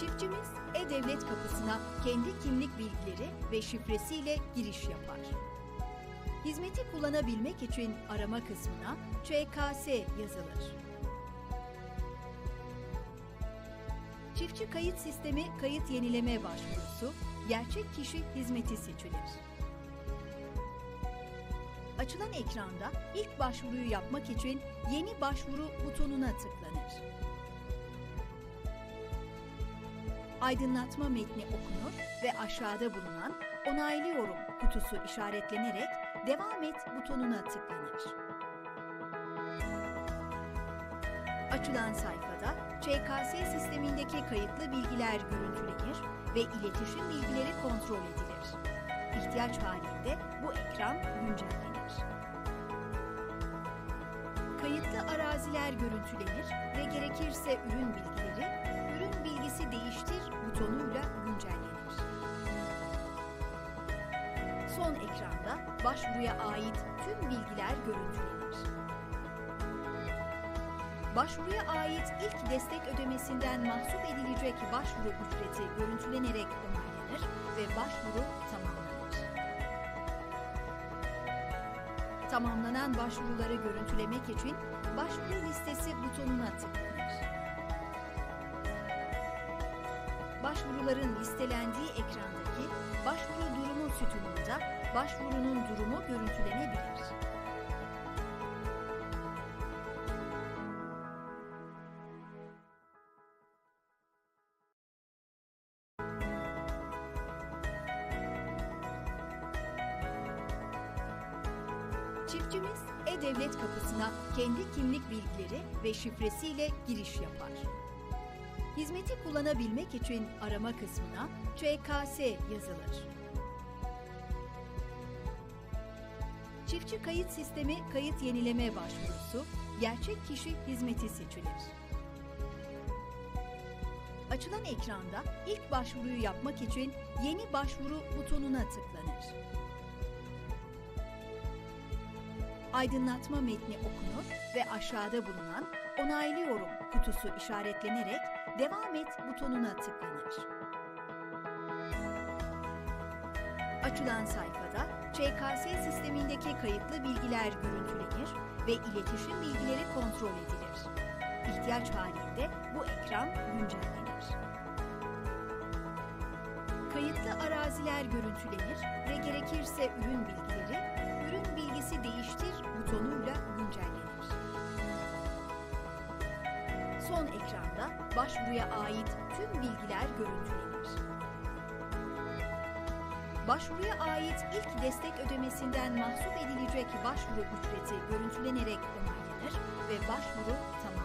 Çiftçimiz E-Devlet kapısına kendi kimlik bilgileri ve şifresiyle giriş yapar. Hizmeti kullanabilmek için arama kısmına ÇKS yazılır. Çiftçi kayıt sistemi kayıt yenileme başvurusu, gerçek kişi hizmeti seçilir. Açılan ekranda ilk başvuruyu yapmak için yeni başvuru butonuna tıklanır. Aydınlatma metni okunur ve aşağıda bulunan onaylıyorum kutusu işaretlenerek devam et butonuna tıklanır. Açılan sayfada ÇKS sistemindeki kayıtlı bilgiler görüntülenir ve iletişim bilgileri kontrol edilir. İhtiyaç halinde bu ekran güncellenir. Kayıtlı araziler görüntülenir ve gerekirse ürün bilgileri, bilgisi değiştir butonuyla güncellenir. Son ekranda başvuruya ait tüm bilgiler görüntülenir. Başvuruya ait ilk destek ödemesinden mahsup edilecek başvuru ücreti görüntülenerek onaylanır ve başvuru tamamlanır. Tamamlanan başvuruları görüntülemek için başvuru listesi butonuna tıklanır. Başvuruların listelendiği ekrandaki başvuru durumu sütununda başvurunun durumu görüntülenebilir. Çiftçimiz E-Devlet kapısına kendi kimlik bilgileri ve şifresiyle giriş yapar. Hizmeti kullanabilmek için arama kısmına ÇKS yazılır. Çiftçi kayıt sistemi kayıt yenileme başvurusu, gerçek kişi hizmeti seçilir. Açılan ekranda ilk başvuruyu yapmak için yeni başvuru butonuna tıklanır. Aydınlatma metni okunur ve aşağıda bulunan onaylıyorum kutusu işaretlenerek devam et butonuna tıklanır. Açılan sayfada ÇKS sistemindeki kayıtlı bilgiler görüntülenir ve iletişim bilgileri kontrol edilir. İhtiyaç halinde bu ekran güncellenir. Kayıtlı araziler görüntülenir ve gerekirse ürün bilgileri, ürün bilgisi değiştir butonuyla güncellenir. Son ekranda başvuruya ait tüm bilgiler görüntülenir. Başvuruya ait ilk destek ödemesinden mahsup edilecek başvuru ücreti görüntülenerek onaylanır ve başvuru tamamlanır.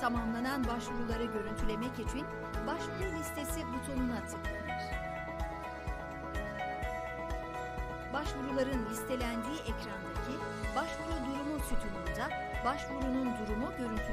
Tamamlanan başvuruları görüntülemek için başvuru listesi butonuna tıklanır. Başvuruların listelendiği ekrandaki başvuru durumu sütununda başvurunun durumu görüntülenebilir.